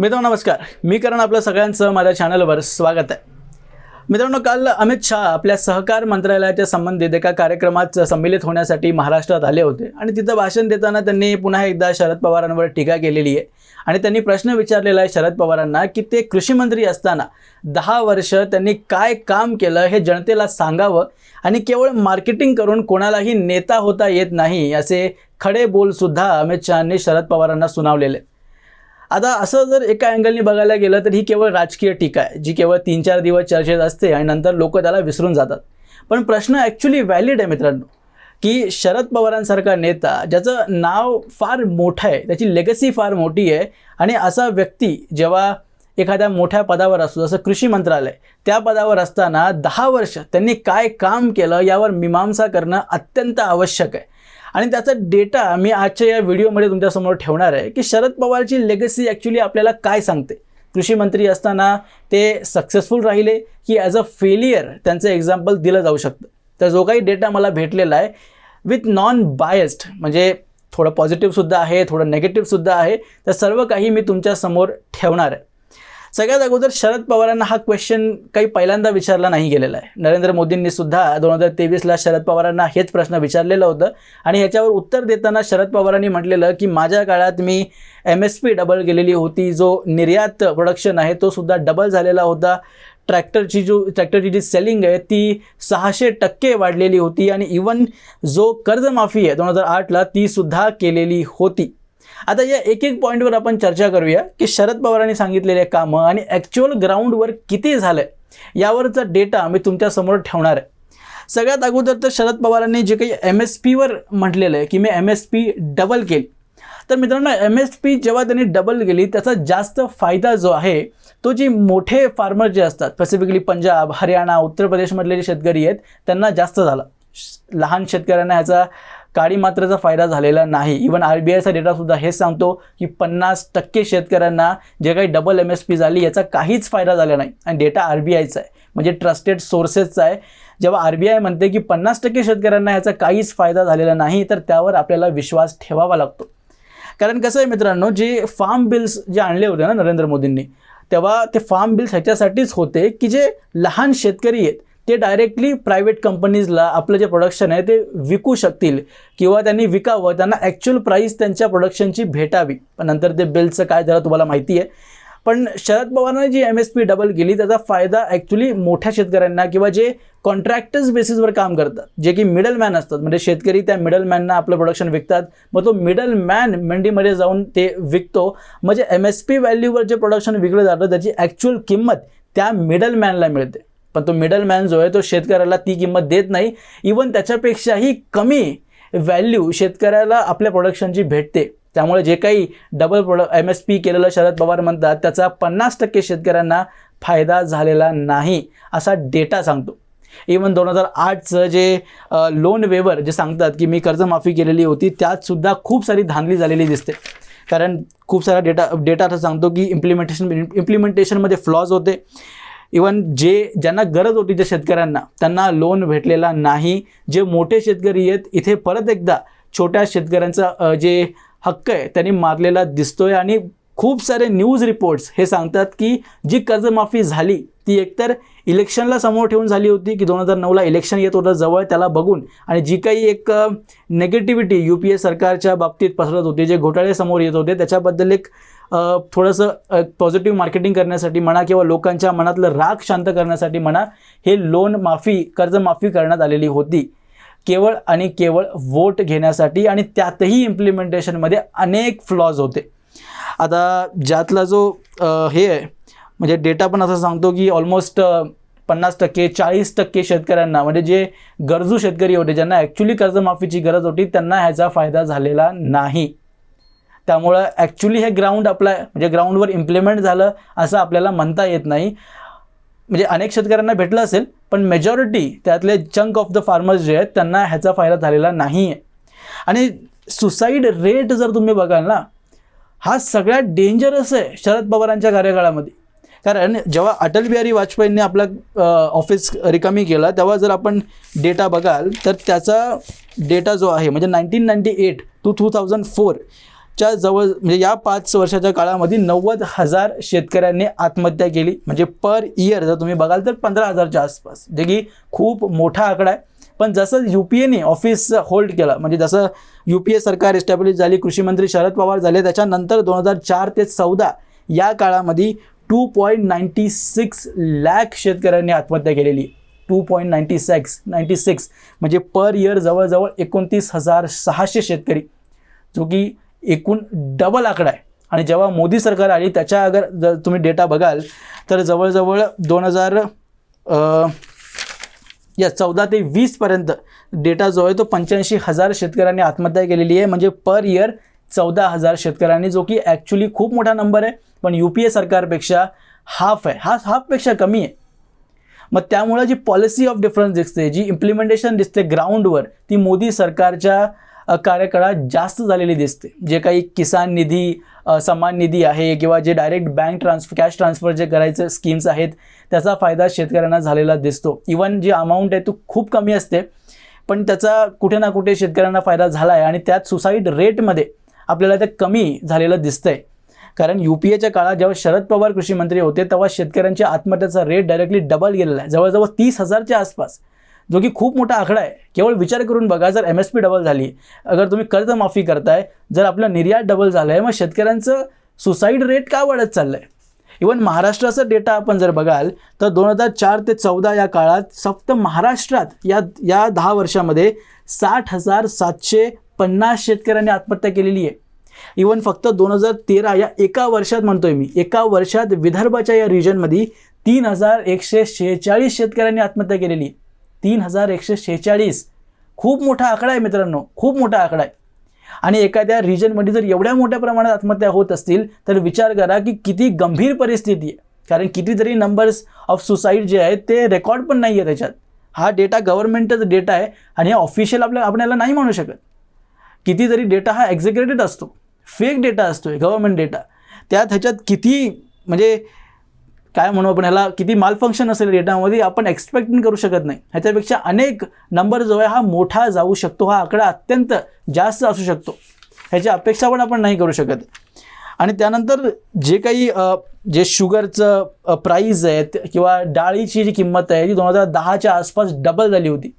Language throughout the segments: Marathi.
मित्रांनो नमस्कार. मी करण आपलं सगळ्यांचं माझ्या चॅनलवर स्वागत आहे. मित्रांनो काल अमित शहा आपल्या सहकार मंत्रालयाच्या संबंधित एका कार्यक्रमात संमिलित होण्यासाठी महाराष्ट्रात आले होते आणि तिथं भाषण देताना त्यांनी पुन्हा एकदा शरद पवारांवर टीका केलेली आहे. आणि त्यांनी प्रश्न विचारलेला आहे शरद पवारांना की ते कृषीमंत्री असताना दहा वर्ष त्यांनी काय काम केलं हे जनतेला सांगावं आणि केवळ मार्केटिंग करून कोणालाही नेता होता येत नाही असे खडे बोलसुद्धा अमित शहांनी शरद पवारांना सुनावलेले आहेत. आता असं जर एका अँगलनी बघायला गेलं तर ही केवळ राजकीय टीका आहे जी केवळ तीन चार दिवस चर्चेत असते आणि नंतर लोक त्याला विसरून जातात. पण प्रश्न ॲक्च्युली व्हॅलिड आहे मित्रांनो की शरद पवारांसारखा नेता ज्याचं नाव फार मोठं आहे त्याची लेगसी फार मोठी आहे आणि असा व्यक्ती जेव्हा एखाद्या मोठ्या पदावर असतो जसं कृषी मंत्रालय त्या पदावर असताना दहा वर्ष त्यांनी काय काम केलं यावर मीमांसा करणं अत्यंत आवश्यक आहे. आणि त्याचा डेटा मी आजच्या या व्हिडिओमध्ये तुमच्यासमोर ठेवणार आहे की शरद पवारची लेगसी ॲक्च्युली आपल्याला काय सांगते? कृषी मंत्री असताना ते सक्सेसफुल राहिले की ॲज अ फेलियर त्यांचं एक्झाम्पल दिलं जाऊ शकतं. तर जो काही डेटा मला भेटलेला आहे विथ नॉन बायस्ड म्हणजे थोडं पॉझिटिव्हसुद्धा आहे थोडं नेगेटिव्हसुद्धा आहे तर सर्व काही मी तुमच्यासमोर ठेवणार आहे. सगळ्यात अगोदर शरद पवारांना हा क्वेश्चन काही पहिल्यांदा विचारला नाही गेलेला आहे. नरेंद्र मोदींनी सुद्धा दोन हजार तेवीसला शरद पवारांना हेच प्रश्न विचारलेलं होतं. आणि याच्यावर उत्तर देताना शरद पवारांनी म्हटलेलं की माझ्या काळात मी एम एस पी डबल गेलेली होती. जो निर्यात प्रोडक्शन आहे तो सुद्धा डबल झालेला होता. ट्रॅक्टरची जो ट्रॅक्टरची जी सेलिंग आहे ती सहाशे टक्के वाढलेली होती. आणि इवन जो कर्जमाफी आहे दोन हजार आठला ती सुद्धा केलेली होती. आता या एक एक पॉईंटवर आपण चर्चा करूया की शरद पवारांनी सांगितलेले कामं आणि ॲक्च्युअल ग्राउंडवर किती झालं आहे यावरचा डेटा मी तुमच्यासमोर ठेवणार आहे. सगळ्यात अगोदर तर शरद पवारांनी जे काही एम एस पीवर म्हटलेलं आहे की मी एम एस पी डबल केली. तर मित्रांनो एम एस पी जेव्हा त्यांनी डबल केली त्याचा जास्त फायदा जो आहे तो जी मोठे फार्मर जे असतात स्पेसिफिकली पंजाब हरियाणा उत्तर प्रदेशमधले जे शेतकरी आहेत त्यांना जास्त झाला. श- लहान शेतकऱ्यांना ह्याचा काळी मात्राचा फायदा झालेला नाही. इवन आर बी आयचा डेटासुद्धा हेच सांगतो की पन्नास टक्के शेतकऱ्यांना जे काही डबल एम एस पी झाली याचा काहीच फायदा झाला नाही. आणि डेटा आर बी आयचा आहे. म्हणजे ट्रस्टेड सोर्सेसचा आहे. जेव्हा आर बी आय म्हणते की पन्नास टक्के शेतकऱ्यांना याचा काहीच फायदा झालेला नाही तर त्यावर आपल्याला विश्वास ठेवावा लागतो. कारण कसं आहे मित्रांनो जे फार्म बिल्स जे आणले होते ना नरेंद्र मोदींनी तेव्हा ते फार्म बिल्स ह्याच्यासाठीच होते की जे लहान शेतकरी आहेत. ते डायरेक्टली प्रायव्हेट कंपनीजला आपलं जे प्रोडक्शन आहे ते विकू शकतील किंवा त्यांनी विकावं त्यांना ॲक्च्युअल प्राईस त्यांच्या प्रोडक्शनची भेटावी. पण नंतर ते बिलचं काय झालं तुम्हाला माहिती आहे. पण शरद पवारांनी जी एम एस पी डबल केली त्याचा फायदा ॲक्च्युली मोठ्या शेतकऱ्यांना किंवा जे कॉन्ट्रॅक्टर्स बेसिसवर काम करतात जे की मिडल मॅन असतात म्हणजे शेतकरी त्या मिडल मॅनना आपलं प्रोडक्शन विकतात मग तो मिडल मॅन मंडीमध्ये जाऊन ते विकतो. म्हणजे एम एस पी व्हॅल्यूवर जे प्रोडक्शन विकलं जातं त्याची ॲक्च्युअल किंमत त्या मिडल मॅनला मिळते. पण तो मिडल मॅन जो आहे तो शेतकऱ्याला ती किंमत देत नाही. इवन त्याच्यापेक्षाही कमी व्हॅल्यू शेतकऱ्याला आपल्या प्रोडक्शनची भेटते. त्यामुळे जे काही डबल प्रोड एम एस पी केलेलं शरद पवार म्हणतात त्याचा पन्नास टक्के शेतकऱ्यांना फायदा झालेला नाही असा डेटा सांगतो. इवन दोन हजार आठचं जे लोन वेवर जे सांगतात की मी कर्जमाफी केलेली होती त्यातसुद्धा खूप सारी धांदली झालेली दिसते. कारण खूप सारा डेटा डेटा असं सांगतो की इम्प्लिमेंटेशन इम्प्लिमेंटेशनमध्ये फ्लॉज होते. इवन जे ज्यांना गरज होती त्या शेतकऱ्यांना त्यांना लोन भेटलेला नाही. जे मोठे शेतकरी आहेत इथे परत एकदा छोट्या शेतकऱ्यांचा जे हक्क आहे त्यांनी मारलेला दिसतोय आणि खूप सारे न्यूज रिपोर्ट्स हे सांगतात की जी कर्जमाफी झाली ती एकतर इलेक्शनला समोर ठेवून झाली होती की दोन हजार नऊला इलेक्शन येत होतं जवळ त्याला बघून. आणि जी काही एक नेगेटिव्हिटी यू पी ए सरकारच्या बाबतीत पसरत होती जे घोटाळे समोर येत होते त्याच्याबद्दल एक थोडंसं पॉझिटिव्ह मार्केटिंग करण्यासाठी म्हणा किंवा लोकांच्या मनातलं राग शांत करण्यासाठी म्हणा हे लोन माफी कर्जमाफी करण्यात आलेली होती. केवळ आणि केवळ वोट घेण्यासाठी आणि त्यातही इम्प्लिमेंटेशनमध्ये अनेक फ्लॉज होते. आता ज्यातला जो हे आहे म्हणजे डेटा पण असं सांगतो की ऑलमोस्ट पन्नास टक्के चाळीस टक्के शेतकऱ्यांना म्हणजे जे गरजू शेतकरी होते ज्यांना ॲक्च्युली कर्जमाफीची गरज होती त्यांना ह्याचा फायदा झालेला नाही. त्यामुळं ॲक्च्युली हे ग्राउंड आपला म्हणजे ग्राउंडवर इम्प्लिमेंट झालं असं आपल्याला म्हणता येत नाही. म्हणजे अनेक शेतकऱ्यांना भेटलं असेल पण मेजॉरिटी त्यातले चंक ऑफ द फार्मर्स जे आहेत त्यांना ह्याचा फायदा झालेला नाही आहे आणि सुसाईड रेट जर तुम्ही बघाल ना हा सगळ्यात डेंजरस आहे शरद पवारांच्या कार्यकाळामध्ये. कारण जेव्हा अटल बिहारी वाजपेयींनी आपलं ऑफिस रिकामी केलं तेव्हा जर आपण डेटा बघाल तर त्याचा डेटा जो आहे म्हणजे nineteen ninety eight to two thousand four च्या जवळ म्हणजे या पाच वर्षाच्या काळामध्ये नव्वद हजार शेतकऱ्यांनी आत्महत्या केली. म्हणजे पर इयर जर तुम्ही बघाल तर पंधरा हजारच्या आसपास. जे की खूप मोठा आकडा आहे. पण जसं यू पी एने ऑफिस होल्ड केलं म्हणजे जसं यू पी ए सरकार एस्टॅब्लिश झाली कृषी मंत्री शरद पवार झाले त्याच्यानंतर दोन हजार चार ते चौदा या काळामध्ये two point ninety six lakh शेतकऱ्यांनी आत्महत्या केलेली. Two point ninety six ninety six म्हणजे पर इयर जवळजवळ एकोणतीस हजार सहाशे शेतकरी जो की एकूण डबल आकडा आहे. आणि जेव्हा मोदी सरकार आली त्याच्या अगर जर तुम्ही डेटा बघाल तर जवळजवळ दोन हजार या चौदा ते वीसपर्यंत डेटा जो आहे तो पंच्याऐंशी हजार शेतकऱ्यांनी आत्महत्या केलेली आहे. म्हणजे पर इयर चौदा हजार शेतकऱ्यांनी जो की ॲक्च्युली खूप मोठा नंबर आहे. पण यू पी ए सरकारपेक्षा हाफ आहे. हा हाफपेक्षा कमी आहे. मग त्यामुळं जी पॉलिसी ऑफ डिफरन्स दिसते जी इम्प्लिमेंटेशन दिसते ग्राउंडवर ती मोदी सरकारच्या कार्यकाळात जास्त झालेली दिसते. जे काही किसान निधी सम्मान निधी आहे किंवा जे direct bank transfer cash transfer जे करायचे स्कीम्स आहेत त्याचा फायदा शेतकऱ्यांना झालेला दिसतो. इवन जी अमाऊंट आहे तो खूप कमी असते पण त्याचा कुठे ना कुठे शेतकऱ्यांना फायदा झाला आहे आणि त्यात सुसाईड रेटमध्ये आपल्याला ते कमी झालेलं दिसतंय. कारण यू पी एच्या काळात जेव्हा शरद पवार कृषी मंत्री होते तेव्हा शेतकऱ्यांच्या आत्महत्याचा रेट डायरेक्टली डबल गेलेला आहे. जवळजवळ तीस हजारच्या आसपास. जो की खूप मोठा आकडा आहे. केवळ विचार करून बघा जर एम एस पी डबल झाली अगर तुम्ही कर्जमाफी करताय जर आपलं निर्यात डबल झालं आहे मग शेतकऱ्यांचं सुसाईड रेट का वाढत चाललं आहे इवन महाराष्ट्राचा डेटा आपण जर बघाल तर दोन हजार चार ते चौदा या काळात फक्त महाराष्ट्रात या या दहा वर्षामध्ये साठ हजार सातशे पन्नास शेतकऱ्यांनी आत्महत्या केलेली आहे. इवन फक्त दोन हजार तेरा या एका वर्षात म्हणतोय मी एका वर्षात विदर्भाच्या या रिजनमध्ये तीन हजार एकशे शेहेचाळीस शेतकऱ्यांनी आत्महत्या केलेली आहे. तीन हजार एकशे शेहेचाळीस. खूप मोठा आकडा आहे मित्रांनो खूप मोठा आकडा आहे. आणि एखाद्या रिजनमध्ये जर एवढ्या मोठ्या प्रमाणात आत्महत्या होत असतील तर विचार करा की किती गंभीर परिस्थिती आहे. कारण कितीतरी नंबर्स ऑफ सुसाईड जे आहेत ते रेकॉर्ड पण नाही आहे त्याच्यात. हा डेटा गव्हर्नमेंटचा डेटा आहे आणि ऑफिशियल आपल्या आपण याला नाही म्हणू शकत. कितीतरी डेटा हा एक्झिक्युटेड असतो. फेक डेटा असतो आहे गव्हर्नमेंट डेटा त्यात ह्याच्यात किती म्हणजे काय म्हणू आपण ह्याला? किती माल फंक्शन असेल डेटामध्ये आपण एक्सपेक्ट पण करू शकत नाही. ह्याच्यापेक्षा अनेक नंबर जो आहे हा मोठा जाऊ शकतो. हा आकडा अत्यंत जास्त असू शकतो. ह्याची अपेक्षा पण आपण नाही करू शकत. आणि त्यानंतर जे काही जे शुगरचं प्राईज आहे किंवा डाळीची जी किंमत आहे ती दोन हजार दहाच्या आसपास डबल झाली होती.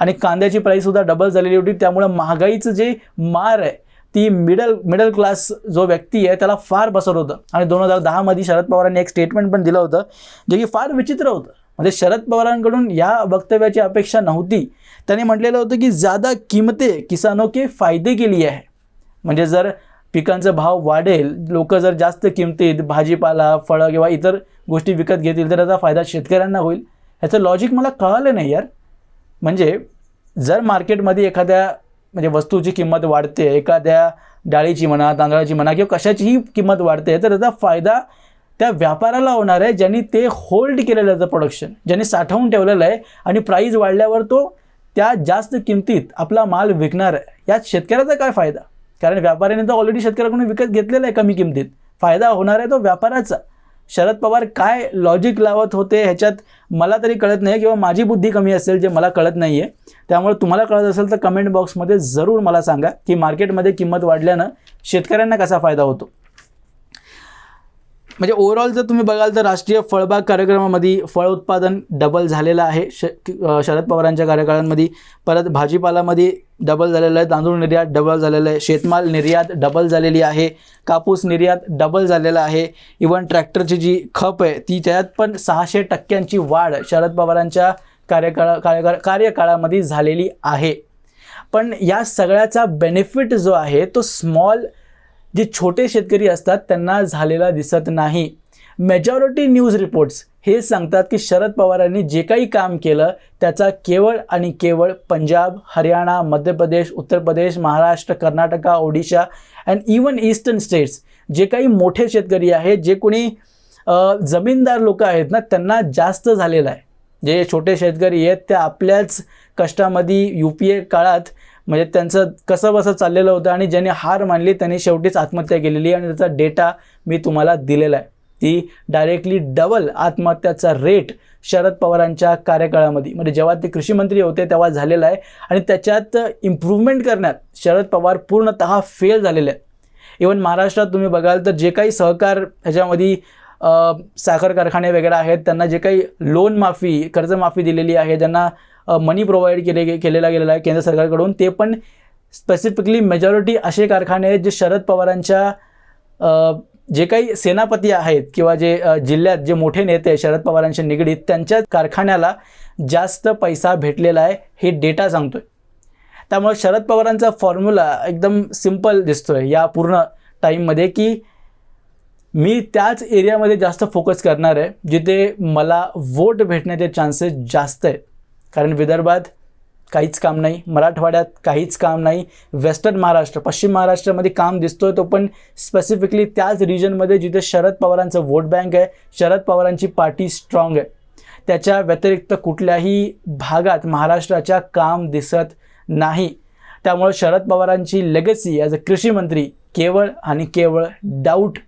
आणि कांद्याची प्राईससुद्धा डबल झालेली होती. त्यामुळं महागाईचं जे मार आहे ती मिडल मिडल क्लास जो व्यक्ती आहे त्याला फार बसत होतं. आणि दोन हजार दहामध्ये शरद पवारांनी एक स्टेटमेंट पण दिलं होतं जे की फार विचित्र होतं. म्हणजे शरद पवारांकडून या वक्तव्याची अपेक्षा नव्हती. त्यांनी म्हटलेलं होतं की ज्यादा किमते किसानों के फायदे के लिए आहे म्हणजे जर पिकांचा भाव वाढेल लोक जर जास्त किमतीत भाजीपाला फळं किंवा इतर गोष्टी विकत घेतील तर त्याचा फायदा शेतकऱ्यांना होईल. ह्याचं लॉजिक मला कळालं नाही यार. म्हणजे जर मार्केटमध्ये एखाद्या म्हणजे वस्तूची किंमत वाढते एखाद्या डाळीची म्हणा तांदळाची म्हणा किंवा कशाचीही किंमत वाढते तर त्याचा फायदा त्या व्यापाराला होणार आहे ज्यांनी ते होल्ड केलेलं आहे प्रोडक्शन ज्यांनी साठवून ठेवलेलं आहे आणि प्राईज वाढल्यावर तो त्या जास्त किमतीत आपला माल विकणार आहे. यात शेतकऱ्याचा काय फायदा? कारण व्यापाऱ्याने तर ऑलरेडी शेतकऱ्याकडून विकत घेतलेला आहे कमी किमतीत. फायदा होणार आहे तो व्यापाराचा. शरद पवार काय लॉजिक लावत होते ह्याच्यात मला तरी कळत नाही किंवा माझी बुद्धी कमी असेल जे मला कळत नाही आहे त्यामुळे तुम्हाला कळत असेल तर कमेंट बॉक्समध्ये जरूर मला सांगा की मार्केटमध्ये किंमत वाढल्यानं शेतकऱ्यांना कसा फायदा होतो? म्हणजे ओव्हरऑल जर तुम्ही बघाल तर राष्ट्रीय फळबाग कार्यक्रमामध्ये फळ उत्पादन डबल झालेलं आहे. श शरद पवारांच्या कार्यकाळांमध्ये परत भाजीपालामध्ये डबल झालेलं आहे. तांदूळ निर्यात डबल झालेलं आहे. शेतमाल निर्यात डबल झालेली आहे. कापूस निर्यात डबल झालेला आहे. इवन ट्रॅक्टरची जी खप आहे ती त्यात पण सहाशे टक्क्यांची वाढ शरद पवारांच्या कार्यकाळा कार्यकाळ कार्यकाळामध्ये झालेली आहे. पण या सगळ्याचा बेनिफिट जो आहे तो स्मॉल जे छोटे शेतकरी असतात त्यांना झालेला दिसत नाही. मेजॉरिटी न्यूज रिपोर्ट्स हे सांगतात की शरद पवारांनी जे काही काम केलं त्याचा केवळ आणि केवळ Punjab Haryana Madhya Pradesh Uttar Pradesh Maharashtra Karnataka Odisha and even eastern states जे काही मोठे शेतकरी आहेत जे कोणी जमीनदार लोक आहेत ना त्यांना जास्त झालेलं आहे. जे छोटे शेतकरी आहेत ते आपल्याच कष्टामध्ये यू पी ए काळात म्हणजे त्यांचं कसं बसं चाललेलं होतं आणि ज्यांनी हार मानली त्यांनी शेवटीच आत्महत्या केलेली आणि त्याचा डेटा मी तुम्हाला दिलेला आहे. ती डायरेक्टली डबल आत्महत्याचा रेट शरद पवारांच्या कार्यकाळामध्ये. म्हणजे जेव्हा ते कृषी मंत्री होते तेव्हा झालेला आहे. आणि त्याच्यात इम्प्रूव्हमेंट करण्यात शरद पवार पूर्णतः फेल झालेले आहेत. इवन महाराष्ट्रात तुम्ही बघाल तर जे काही सहकार ह्याच्यामध्ये साखर कारखाने वगैरे आहेत त्यांना जे काही लोन माफी कर्जमाफी दिलेली आहे ज्यांना मनी प्रोव्हाइड केले गे- केलेला गेलेला आहे केंद्र सरकारकडून ते पण स्पेसिफिकली मेजॉरिटी असे कारखाने आहेत जे शरद पवारांच्या जे काही सेनापती आहेत किंवा जे जिल्ह्यात जे मोठे नेते शरद पवारांशी निगडीत त्यांच्या कारखान्याला जास्त पैसा भेटलेला आहे हे डेटा सांगतोय. त्यामुळे शरद पवारांचा फॉर्म्युला एकदम सिंपल दिसतोय या पूर्ण टाईममध्ये की मी त्याच एरियामध्ये जास्त फोकस करणार आहे जिथे मला वोट भेटण्याचे चान्सेस जास्त आहेत. कारण विदर्भात काहीच काम नाही. मराठवाड्यात काहीच काम नाही. वेस्टर्न महाराष्ट्र पश्चिम महाराष्ट्रामध्ये काम दिसतोय तो पण स्पेसिफिकली त्याच रिजनमध्ये जिथे शरद पवारांचं वोट बँक आहे शरद पवारांची पार्टी स्ट्रॉंग आहे. त्याच्या व्यतिरिक्त कुठल्याही भागात महाराष्ट्राच्या काम दिसत नाही. त्यामुळे शरद पवारांची लेगसी ॲज अ कृषी मंत्री केवळ आणि केवळ डाऊट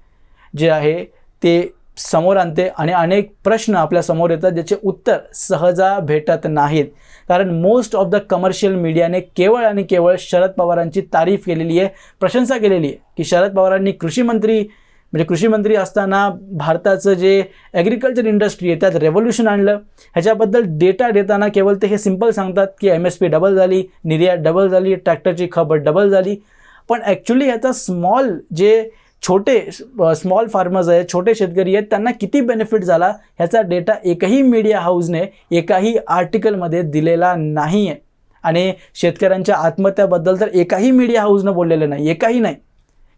जे आहे ते समोर आणते आणि अनेक प्रश्न आपल्यासमोर येतात ज्याचे उत्तर सहजा भेटत नाहीत. कारण मोस्ट ऑफ द कमर्शियल मीडियाने केवळ आणि केवळ शरद पवारांची तारीफ केलेली आहे प्रशंसा केलेली आहे की शरद पवारांनी कृषीमंत्री म्हणजे कृषीमंत्री असताना भारताचं जे ॲग्रिकल्चर इंडस्ट्री आहे त्यात रेव्होल्युशन आणलं. ह्याच्याबद्दल डेटा देताना केवळ ते हे सिंपल सांगतात की एम एस पी डबल झाली निर्यात डबल झाली ट्रॅक्टरची खबर डबल झाली. पण ॲक्च्युली ह्याचा स्मॉल जे छोटे स्मॉल फार्मर्स आहेत छोटे शेतकरी आहेत त्यांना किती बेनिफिट झाला ह्याचा डेटा एकही मीडिया हाऊसने एकाही आर्टिकलमध्ये दिलेला नाही आहे आणि शेतकऱ्यांच्या आत्महत्याबद्दल तर एकाही मीडिया हाऊसनं बोललेलं नाही एकाही नाही.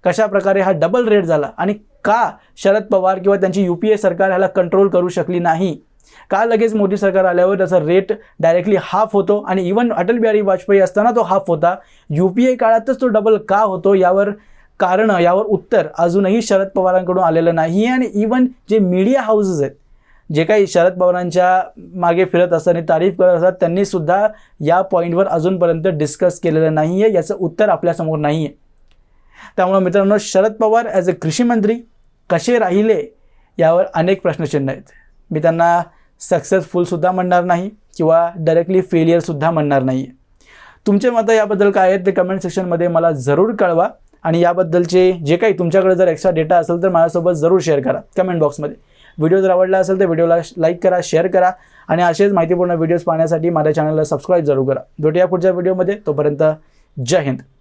कशा प्रकारे हा डबल रेट झाला आणि का शरद पवार किंवा त्यांची यू पी ए सरकार ह्याला कंट्रोल करू शकली नाही? का लगेच मोदी सरकार आल्यावर त्याचा रेट डायरेक्टली हाफ होतो आणि इवन अटल बिहारी वाजपेयी असताना तो हाफ होता? यू पी ए काळातच तो डबल का होतो? यावर कारणं यावर उत्तर अजूनही शरद पवारांकडून आलेलं नाही आहे. आणि इवन जे मीडिया हाऊसेस आहेत जे काही शरद पवारांच्या मागे फिरत असतात आणि तारीफ करत असतात त्यांनी सुद्धा या पॉईंटवर अजूनपर्यंत डिस्कस केलेलं नाही आहे. याचं उत्तर आपल्यासमोर नाही आहे. त्यामुळे मित्रांनो शरद पवार ॲज अ कृषी मंत्री कसे राहिले यावर अनेक प्रश्नचिन्ह आहेत. मी त्यांना सक्सेसफुलसुद्धा म्हणणार नाही किंवा डायरेक्टली फेलियरसुद्धा म्हणणार नाही आहे. तुमचे मतं याबद्दल काय आहेत ते कमेंट सेक्शनमध्ये मला जरूर कळवा. आणि याबद्दलचे जे काही तुमच्याकडे जर एक्स्ट्रा डेटा असेल तर माझ्यासोबत जरूर शेअर करा कमेंट बॉक्समध्ये व्हिडिओ जर आवडला असेल तर व्हिडिओला लाईक करा शेअर करा आणि असेच माहितीपूर्ण व्हिडिओज पाहण्यासाठी माझ्या चॅनलला सबस्क्राईब जरूर करा. भेटूया पुढच्या व्हिडिओमध्ये तोपर्यंत जय हिंद.